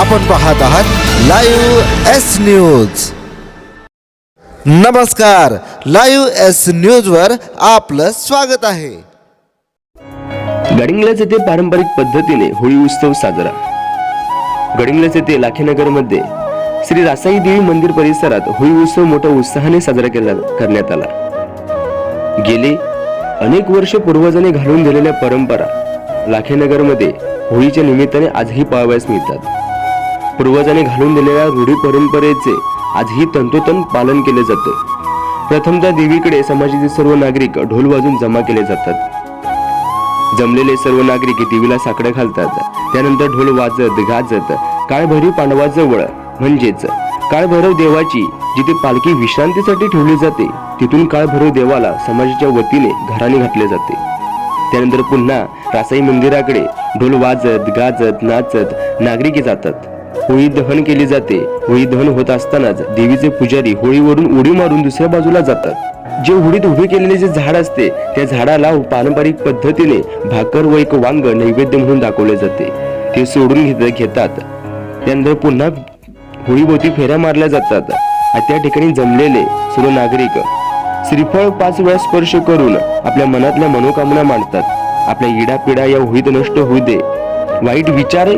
आपण पाहत आहात लाईव्ह एस न्यूज. नमस्कार लाईव्ह एस न्यूज वर आपलं स्वागत आहे. गडिंग्लज येथे पारंपरिक पद्धतीने होळी उत्सव साजरा. गडिंग्लज येथे लाखेनगरमध्ये श्री रासाई देवी मंदिर परिसरात होळी उत्सव मोठ्या उत्साहाने साजरा केला करण्यात आला. गेले अनेक वर्ष पूर्वजांनी घालून दिलेल्या परंपरा लाखेनगरमध्ये होळीच्या निमित्ताने आजही पाहावयास मिळतात. पूर्वजांनी घालून दिलेल्या रूढी परंपरेचे आजही तंतोतंत पालन केले जाते. प्रथमतः देवीकडे समाजातील सर्व नागरिक ढोल वाजून जमा केले जातात. जमलेले सर्व नागरिक देवीला साकडं घालतात. त्यानंतर ढोल वाजत गाजत काळभैरव पांडवाजवळ म्हणजेच काळभैरव देवाची जिथे पालखी विश्रांतीसाठी ठेवली जाते तिथून काळभैरव देवाला समाजाच्या वतीने घराने घातले जाते. त्यानंतर पुन्हा रासाई मंदिराकडे ढोल वाजत गाजत नाचत नागरिके जातात. होळी दहन केली जाते. होळी दहन होत असतानाच देवीचे पुजारी होळीवरून उडी मारून दुसऱ्या बाजूला जातात. जे होळीत उभे केलेले जे झाड असते त्या झाडाला पारंपरिक पद्धतीने भाकर व एक वांग नैवेद्य म्हणून दाखवले जाते. ते सोडून घेत घेतात. त्यानंतर पुन्हा होळीभोवती फेऱ्या मारल्या जातात आणि त्या ठिकाणी जमलेले सर्व नागरिक श्रीफळ पाच वेळा स्पर्श करून आपल्या मनातल्या मनोकामना मांडतात. आपल्या इडापिडा या होळीत नष्ट होऊ दे. वाईट विचार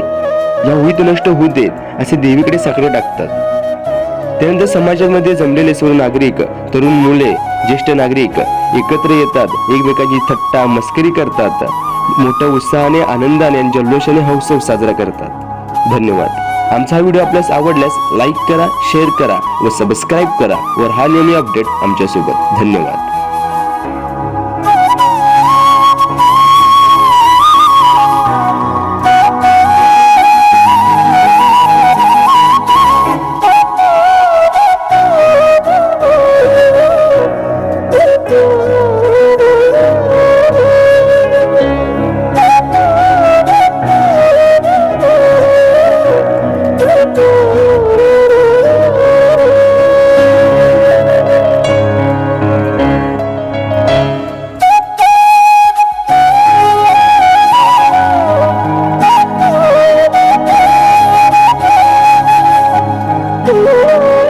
या होईत नष्ट होऊ देत असे देवीकडे साकडे टाकतात. त्यानंतर समाजामध्ये जमलेले सर्व नागरिक तरुण मुले ज्येष्ठ नागरिक एकत्र येतात एकमेकांची थट्टा मस्करी करतात. मोठ्या उत्साहाने आनंदाने आणि जल्लोषाने हा उत्सव साजरा करतात. धन्यवाद. आमचा हा व्हिडिओ आपल्यास आवडल्यास लाईक करा शेअर करा व सबस्क्राईब करा व हा नेहमी अपडेट आमच्यासोबत. धन्यवाद. Ooh.